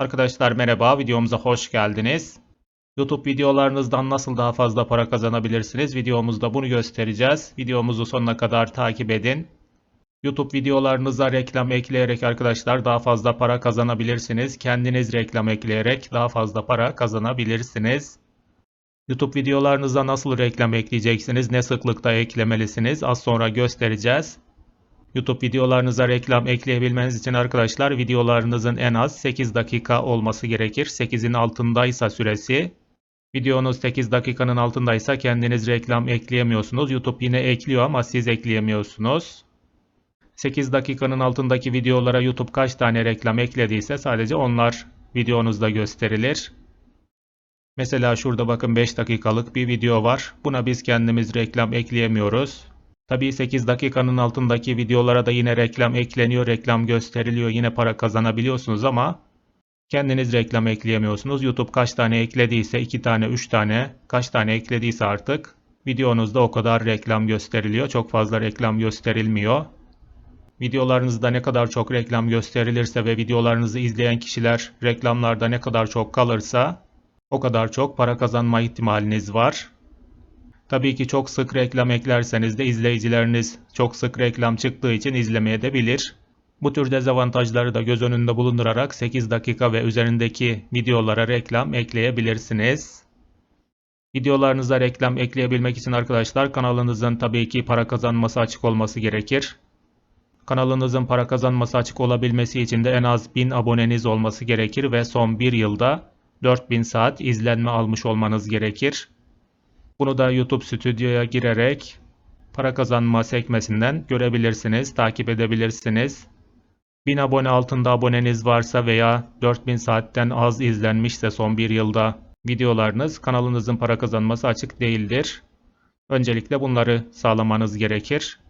Arkadaşlar merhaba, videomuza hoş geldiniz. YouTube videolarınızdan nasıl daha fazla para kazanabilirsiniz? Videomuzda bunu göstereceğiz. Videomuzu sonuna kadar takip edin. YouTube videolarınıza reklam ekleyerek arkadaşlar daha fazla para kazanabilirsiniz. Kendiniz reklam ekleyerek daha fazla para kazanabilirsiniz. YouTube videolarınıza nasıl reklam ekleyeceksiniz? Ne sıklıkta eklemelisiniz? Az sonra göstereceğiz. YouTube videolarınıza reklam ekleyebilmeniz için arkadaşlar videolarınızın en az 8 dakika olması gerekir. 8'in altındaysa süresi videonuz 8 dakikanın altındaysa kendiniz reklam ekleyemiyorsunuz. YouTube yine ekliyor ama siz ekleyemiyorsunuz. 8 dakikanın altındaki videolara YouTube kaç tane reklam eklediyse sadece onlar videonuzda gösterilir. Mesela şurada bakın 5 dakikalık bir video var. Buna biz kendimiz reklam ekleyemiyoruz. Tabii 8 dakikanın altındaki videolara da yine reklam ekleniyor, reklam gösteriliyor, yine para kazanabiliyorsunuz ama kendiniz reklam ekleyemiyorsunuz. YouTube kaç tane eklediyse 2 tane, 3 tane, kaç tane eklediyse artık videonuzda o kadar reklam gösteriliyor. Çok fazla reklam gösterilmiyor. Videolarınızda ne kadar çok reklam gösterilirse ve videolarınızı izleyen kişiler reklamlarda ne kadar çok kalırsa o kadar çok para kazanma ihtimaliniz var. Tabii ki çok sık reklam eklerseniz de izleyicileriniz çok sık reklam çıktığı için izlemeye de bilir. Bu tür dezavantajları da göz önünde bulundurarak 8 dakika ve üzerindeki videolara reklam ekleyebilirsiniz. Videolarınıza reklam ekleyebilmek için arkadaşlar kanalınızın tabii ki para kazanması açık olması gerekir. Kanalınızın para kazanması açık olabilmesi için de en az 1000 aboneniz olması gerekir ve son bir yılda 4000 saat izlenme almış olmanız gerekir. Bunu da YouTube Stüdyo'ya girerek para kazanma sekmesinden görebilirsiniz, takip edebilirsiniz. 1000 abone altında aboneniz varsa veya 4000 saatten az izlenmişse son bir yılda videolarınız kanalınızın para kazanması açık değildir. Öncelikle bunları sağlamanız gerekir.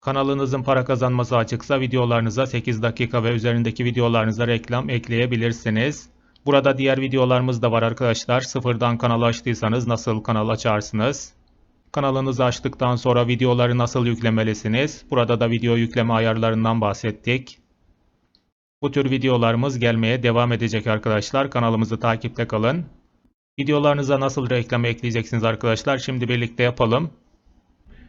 Kanalınızın para kazanması açıksa videolarınıza 8 dakika ve üzerindeki videolarınıza reklam ekleyebilirsiniz. Burada diğer videolarımız da var arkadaşlar. Sıfırdan kanal açtıysanız nasıl kanal açarsınız? Kanalınızı açtıktan sonra videoları nasıl yüklemelisiniz? Burada da video yükleme ayarlarından bahsettik. Bu tür videolarımız gelmeye devam edecek arkadaşlar. Kanalımızı takipte kalın. Videolarınıza nasıl reklam ekleyeceksiniz arkadaşlar? Şimdi birlikte yapalım.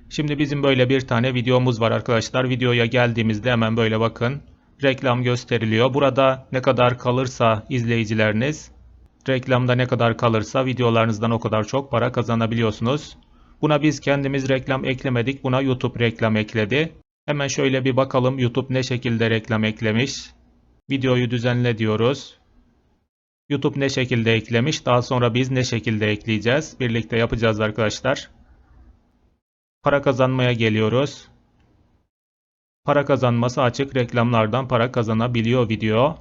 Şimdi bizim böyle bir tane videomuz var arkadaşlar. Videoya geldiğimizde hemen böyle bakın reklam gösteriliyor. Burada ne kadar kalırsa izleyicileriniz, reklamda ne kadar kalırsa videolarınızdan o kadar çok para kazanabiliyorsunuz. Buna biz kendimiz reklam eklemedik. Buna YouTube reklam ekledi. Hemen şöyle bir bakalım YouTube ne şekilde reklam eklemiş. Videoyu düzenle diyoruz. YouTube ne şekilde eklemiş. Daha sonra biz ne şekilde ekleyeceğiz. Birlikte yapacağız arkadaşlar. Para kazanmaya geliyoruz. Para kazanması açık reklamlardan para kazanabiliyor video.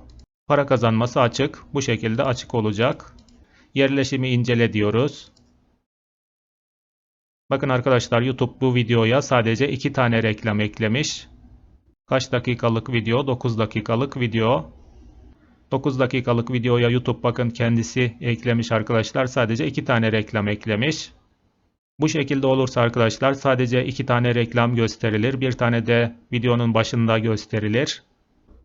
Para kazanması açık. Bu şekilde açık olacak. Yerleşimi incele diyoruz. Bakın arkadaşlar YouTube bu videoya sadece 2 tane reklam eklemiş. Kaç dakikalık video? 9 dakikalık video. 9 dakikalık videoya YouTube bakın kendisi eklemiş arkadaşlar. Sadece 2 tane reklam eklemiş. Bu şekilde olursa arkadaşlar sadece iki tane reklam gösterilir. Bir tane de videonun başında gösterilir.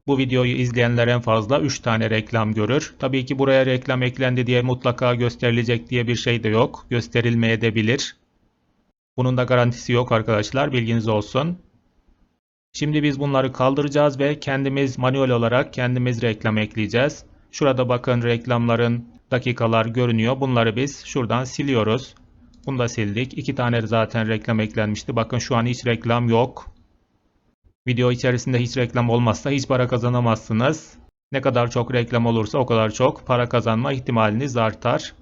Bu videoyu izleyenler en fazla 3 tane reklam görür. Tabii ki buraya reklam eklendi diye mutlaka gösterilecek diye bir şey de yok. Gösterilmeye de bilir. Bunun da garantisi yok arkadaşlar. Bilginiz olsun. Şimdi biz bunları kaldıracağız ve kendimiz manuel olarak kendimiz reklam ekleyeceğiz. Şurada bakın reklamların dakikalar görünüyor. Bunları biz şuradan siliyoruz. Bunu da sildik. İki tane zaten reklam eklenmişti. Bakın şu an hiç reklam yok. Video içerisinde hiç reklam olmazsa hiç para kazanamazsınız. Ne kadar çok reklam olursa o kadar çok para kazanma ihtimaliniz artar.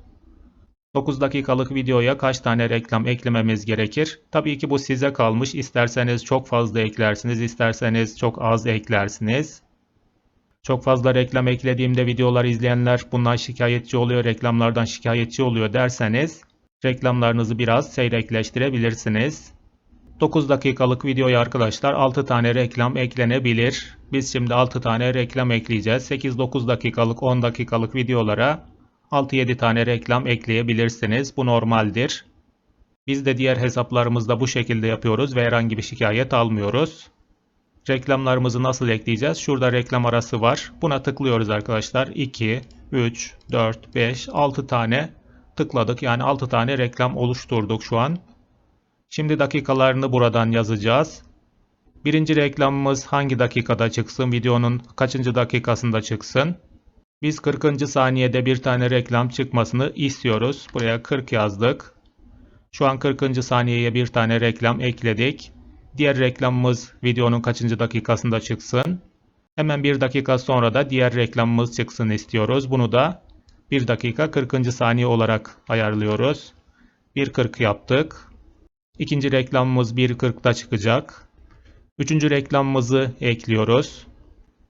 9 dakikalık videoya kaç tane reklam eklememiz gerekir? Tabii ki bu size kalmış. İsterseniz çok fazla eklersiniz, isterseniz çok az eklersiniz. Çok fazla reklam eklediğimde videolar izleyenler bundan şikayetçi oluyor, reklamlardan şikayetçi oluyor derseniz reklamlarınızı biraz seyrekleştirebilirsiniz. 9 dakikalık videoya arkadaşlar 6 tane reklam eklenebilir. Biz şimdi 6 tane reklam ekleyeceğiz. 8-9 dakikalık 10 dakikalık videolara 6-7 tane reklam ekleyebilirsiniz. Bu normaldir. Biz de diğer hesaplarımızda bu şekilde yapıyoruz ve herhangi bir şikayet almıyoruz. reklamlarımızı nasıl ekleyeceğiz? Şurada reklam arası var. Buna tıklıyoruz arkadaşlar. 2, 3, 4, 5, 6 tane tıkladık. Yani 6 tane reklam oluşturduk şu an. Şimdi dakikalarını buradan yazacağız. Birinci reklamımız hangi dakikada çıksın? Videonun kaçıncı dakikasında çıksın? Biz 40. saniyede bir tane reklam çıkmasını istiyoruz. Buraya 40 yazdık. Şu an 40. saniyeye bir tane reklam ekledik. Diğer reklamımız videonun kaçıncı dakikasında çıksın. Hemen bir dakika sonra da diğer reklamımız çıksın istiyoruz. Bunu da 1 dakika 40. saniye olarak ayarlıyoruz. 1.40 yaptık. İkinci reklamımız 1.40'da çıkacak. Üçüncü reklamımızı ekliyoruz.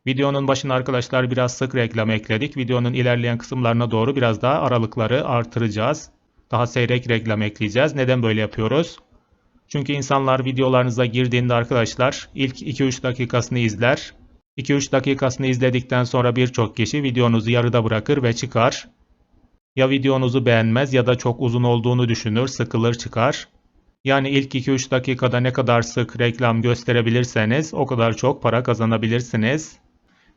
Videonun başına arkadaşlar biraz sık reklam ekledik. Videonun ilerleyen kısımlarına doğru biraz daha aralıkları artıracağız. Daha seyrek reklam ekleyeceğiz. Neden böyle yapıyoruz? Çünkü insanlar videolarınıza girdiğinde arkadaşlar ilk 2-3 dakikasını izler. 2-3 dakikasını izledikten sonra birçok kişi videonuzu yarıda bırakır ve çıkar. Ya videonuzu beğenmez ya da çok uzun olduğunu düşünür, sıkılır çıkar. Yani ilk 2-3 dakikada ne kadar sık reklam gösterebilirseniz o kadar çok para kazanabilirsiniz.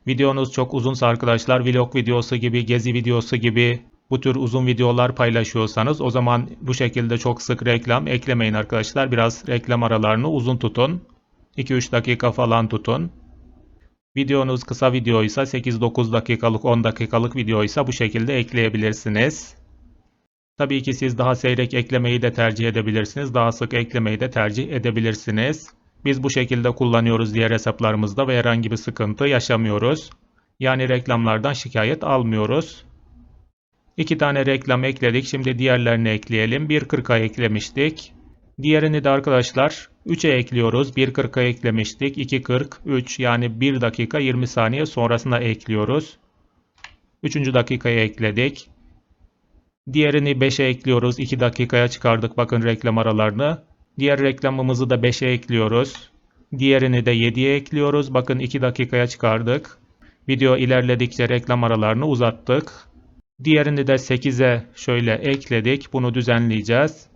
Videonuz çok uzunsa arkadaşlar vlog videosu gibi, gezi videosu gibi bu tür uzun videolar paylaşıyorsanız o zaman bu şekilde çok sık reklam eklemeyin arkadaşlar. Biraz reklam aralarını uzun tutun. 2-3 dakika falan tutun. Videonuz kısa videoysa 8-9 dakikalık 10 dakikalık videoysa bu şekilde ekleyebilirsiniz. Tabii ki siz daha seyrek eklemeyi de tercih edebilirsiniz. Daha sık eklemeyi de tercih edebilirsiniz. Biz bu şekilde kullanıyoruz diğer hesaplarımızda ve herhangi bir sıkıntı yaşamıyoruz. Yani reklamlardan şikayet almıyoruz. İki tane reklam ekledik. Şimdi diğerlerini ekleyelim. 1.40'a eklemiştik. Diğerini de arkadaşlar 3'e ekliyoruz. 1.40'a eklemiştik. 2.40, 3 yani 1 dakika 20 saniye sonrasında ekliyoruz. 3. dakikaya ekledik. Diğerini 5'e ekliyoruz. 2 dakikaya çıkardık bakın reklam aralarını. Diğer reklamımızı da 5'e ekliyoruz. Diğerini de 7'ye ekliyoruz. Bakın 2 dakikaya çıkardık. Video ilerledikçe reklam aralarını uzattık. Diğerini de 8'e şöyle ekledik. Bunu düzenleyeceğiz.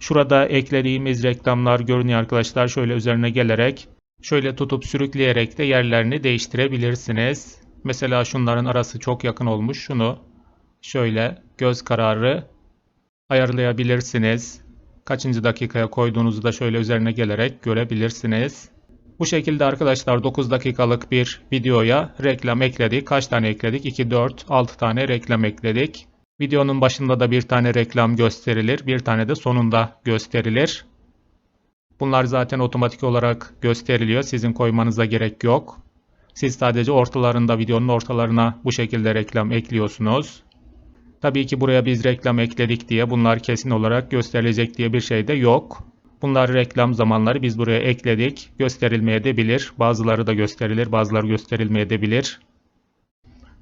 Şurada eklediğimiz reklamlar görünüyor arkadaşlar. Şöyle üzerine gelerek şöyle tutup sürükleyerek de yerlerini değiştirebilirsiniz. Mesela şunların arası çok yakın olmuş. Şunu şöyle göz kararı ayarlayabilirsiniz. Kaçıncı dakikaya koyduğunuzu da şöyle üzerine gelerek görebilirsiniz. Bu şekilde arkadaşlar 9 dakikalık bir videoya reklam ekledik. Kaç tane ekledik? 2, 4, 6 tane reklam ekledik. Videonun başında da bir tane reklam gösterilir. Bir tane de sonunda gösterilir. Bunlar zaten otomatik olarak gösteriliyor. Sizin koymanıza gerek yok. Siz sadece ortalarında videonun ortalarına bu şekilde reklam ekliyorsunuz. Tabii ki buraya biz reklam ekledik diye bunlar kesin olarak gösterilecek diye bir şey de yok. Bunlar reklam zamanları biz buraya ekledik. Gösterilmeye de bilir. Bazıları da gösterilir, bazıları gösterilmeye de bilir.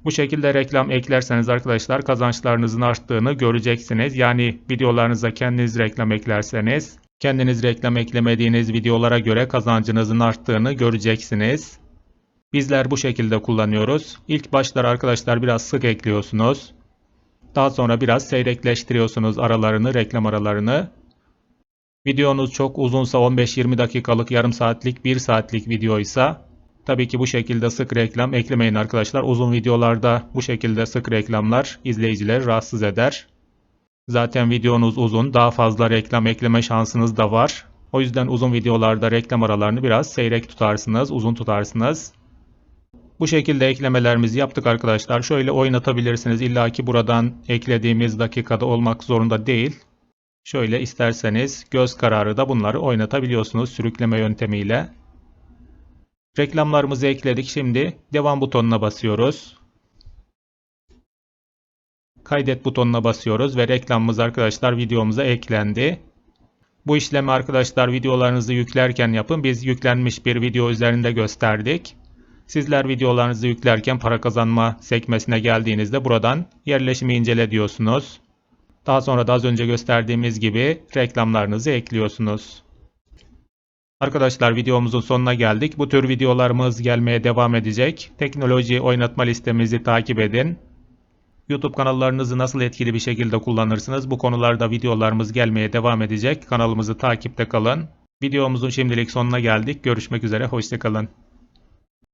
Bu şekilde reklam eklerseniz arkadaşlar kazançlarınızın arttığını göreceksiniz. Yani videolarınıza kendiniz reklam eklerseniz kendiniz reklam eklemediğiniz videolara göre kazancınızın arttığını göreceksiniz. Bizler bu şekilde kullanıyoruz. İlk başlar arkadaşlar biraz sık ekliyorsunuz. Daha sonra biraz seyrekleştiriyorsunuz aralarını, reklam aralarını. Videonuz çok uzunsa 15-20 dakikalık, yarım saatlik, 1 saatlik videoysa tabii ki bu şekilde sık reklam eklemeyin arkadaşlar. Uzun videolarda bu şekilde sık reklamlar izleyicileri rahatsız eder. Zaten videonuz uzun, daha fazla reklam ekleme şansınız da var. O yüzden uzun videolarda reklam aralarını biraz seyrek tutarsınız, uzun tutarsınız. Bu şekilde eklemelerimizi yaptık arkadaşlar. Şöyle oynatabilirsiniz. İlla ki buradan eklediğimiz dakikada olmak zorunda değil. Şöyle isterseniz göz kararı da bunları oynatabiliyorsunuz sürükleme yöntemiyle. Reklamlarımızı ekledik. Şimdi devam butonuna basıyoruz. Kaydet butonuna basıyoruz ve reklamımız arkadaşlar videomuza eklendi. Bu işlemi arkadaşlar videolarınızı yüklerken yapın. Biz yüklenmiş bir video üzerinde gösterdik. Sizler videolarınızı yüklerken para kazanma sekmesine geldiğinizde buradan yerleşimi incele diyorsunuz. Daha sonra da az önce gösterdiğimiz gibi reklamlarınızı ekliyorsunuz. Arkadaşlar videomuzun sonuna geldik. Bu tür videolarımız gelmeye devam edecek. Teknoloji oynatma listemizi takip edin. YouTube kanallarınızı nasıl etkili bir şekilde kullanırsınız? Bu konularda videolarımız gelmeye devam edecek. Kanalımızı takipte kalın. Videomuzun şimdilik sonuna geldik. Görüşmek üzere. Hoşçakalın.